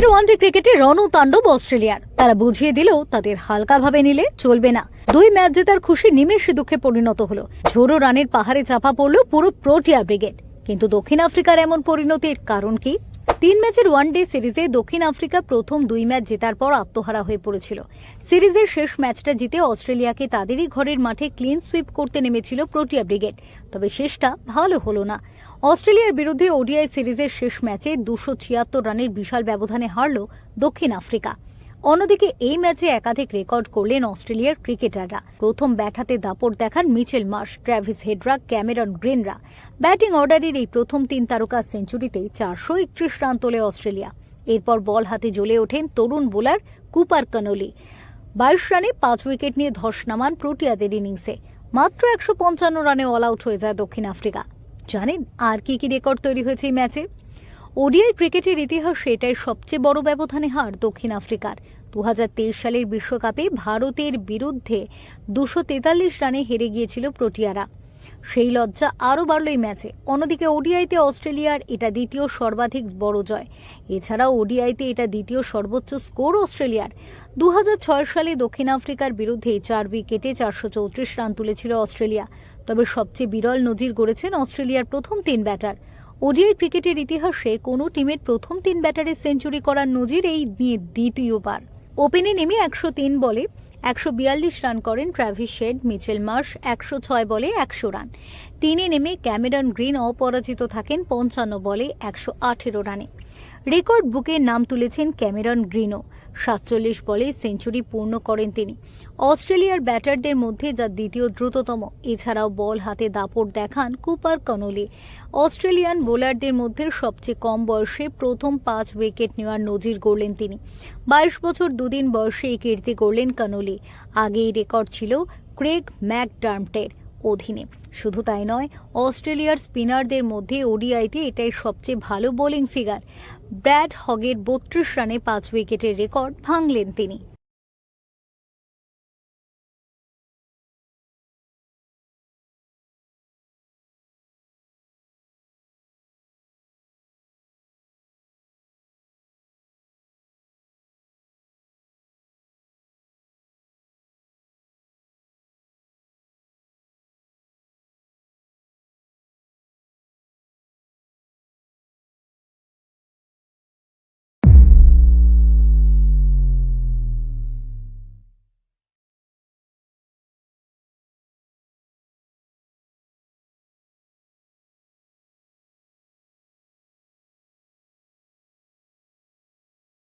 ফের ওয়ানডে ক্রিকেটে রণতাণ্ডব অস্ট্রেলিয়ার। তারা বুঝিয়ে দিল, তাদের হালকাভাবে নিলে চলবে না। দুই ম্যাচ জেতার খুশি নিমেষে দুঃখে পরিণত হলো। ঝোড়ো রানের পাহাড়ে চাপা পড়ল পুরো প্রোটিয়া ব্রিগেড। কিন্তু দক্ষিণ আফ্রিকার এমন পরিণতির কারণ কি? তিন ম্যাচের ওয়ানডে সিরিজে দক্ষিণ আফ্রিকা প্রথম দুই ম্যাচ জেতার পর আত্মহারা হয়ে পড়েছিল। সিরিজের শেষ ম্যাচটা জিতে অস্ট্রেলিয়াকে তাদেরই ঘরের মাঠে ক্লিন সুইপ করতে নেমেছিল প্রোটিয়া ব্রিগেড। তবে শেষটা ভালো হলো না। অস্ট্রেলিয়ার বিরুদ্ধে ওডিআই সিরিজের শেষ ম্যাচে দুশো ছিয়াত্তর রানের বিশাল ব্যবধানে হারল দক্ষিণ আফ্রিকা। অন্যদিকে এই ম্যাচে একাধিক রেকর্ড করলেন অস্ট্রেলিয়ার ক্রিকেটাররা। প্রথম ব্যাট হাতে দাপট দেখান মিচেল মার্শ, ট্র্যাভিস হেডরা, ক্যামেরন গ্রিনরা। ব্যাটিং অর্ডারের এই প্রথম তিন তারকা সেঞ্চুরিতেই চারশো একত্রিশ রান তোলে অস্ট্রেলিয়া। এরপর বল হাতে জ্বলে ওঠেন তরুণ বোলার কুপার কানলি। বাইশ রানে পাঁচ উইকেট নিয়ে ধস নামান প্রোটিয়াদের ইনিংসে। মাত্র একশো পঞ্চান্ন রানে অল আউট হয়ে যায় দক্ষিণ আফ্রিকা। জানেন আর কি কি রেকর্ড তৈরি হয়েছে এই ম্যাচে? ওডিআই ক্রিকেটের ইতিহাসে এটাই সবচেয়ে বড় ব্যবধানে হার দক্ষিণ আফ্রিকার। দু হাজার তেইশ সালের বিশ্বকাপে ভারতের বিরুদ্ধে দুশো তেতাল্লিশ রানে হেরে গিয়েছিল প্রোটিয়ারা। সেই লজ্জা আরও বাড়ল এই ম্যাচে। অন্যদিকে ওডিআইতে অস্ট্রেলিয়ার এটা দ্বিতীয় সর্বাধিক বড় জয়। এছাড়াও ওডিআইতে এটা দ্বিতীয় সর্বোচ্চ স্কোর অস্ট্রেলিয়ার। দু হাজার ছয় সালে দক্ষিণ আফ্রিকার বিরুদ্ধে চার উইকেটে চারশো চৌত্রিশ রান তুলেছিল অস্ট্রেলিয়া। তবে সবচেয়ে বিরল নজির গড়েছেন অস্ট্রেলিয়ার প্রথম তিন ব্যাটার। ওডিআই ক্রিকেটের ইতিহাসে কোনো টিমের প্রথম তিন ব্যাটারে সেঞ্চুরি করার নজির এই নিয়ে দ্বিতীয়বার। ওপেনে নেমে একশো তিন বলে একশো বিয়াল্লিশ রান করেন ট্র্যাভিস শেড, মিচেল মার্শ, একশো ছয় বলে একশো রান। তিনে নেমে ক্যামেরন গ্রিন অপরাজিত থাকেন পঞ্চান্ন বলে একশো আঠেরো রানে। রেকর্ড বুকে নাম তুলেছেন ক্যামেরন গ্রিনো। সাতচল্লিশ বলে সেঞ্চুরি পূর্ণ করেন তিনি। অস্ট্রেলিয়ার ব্যাটারদের মধ্যে যা দ্বিতীয় দ্রুততম, এছাড়াও বল হাতে দাপট দেখান কুপার কনলি। অস্ট্রেলিয়ান বোলারদের মধ্যে সবচেয়ে কম বয়সে প্রথম পাঁচ উইকেট নেওয়ার নজির গড়লেন তিনি। বাইশ বছর দুদিন বয়সে এই কীর্তি করলেন কানলি। আগে এই রেকর্ড ছিল ক্রেগ ম্যাকডার্মটের অধীনে। শুধু তাই নয়, অস্ট্রেলিয়ার স্পিনারদের মধ্যে ওডিআইতে এটাই সবচেয়ে ভালো বোলিং ফিগার। ব্র্যাড হগের বত্রিশ রানে পাঁচ উইকেটের রেকর্ড ভাঙলেন তিনি।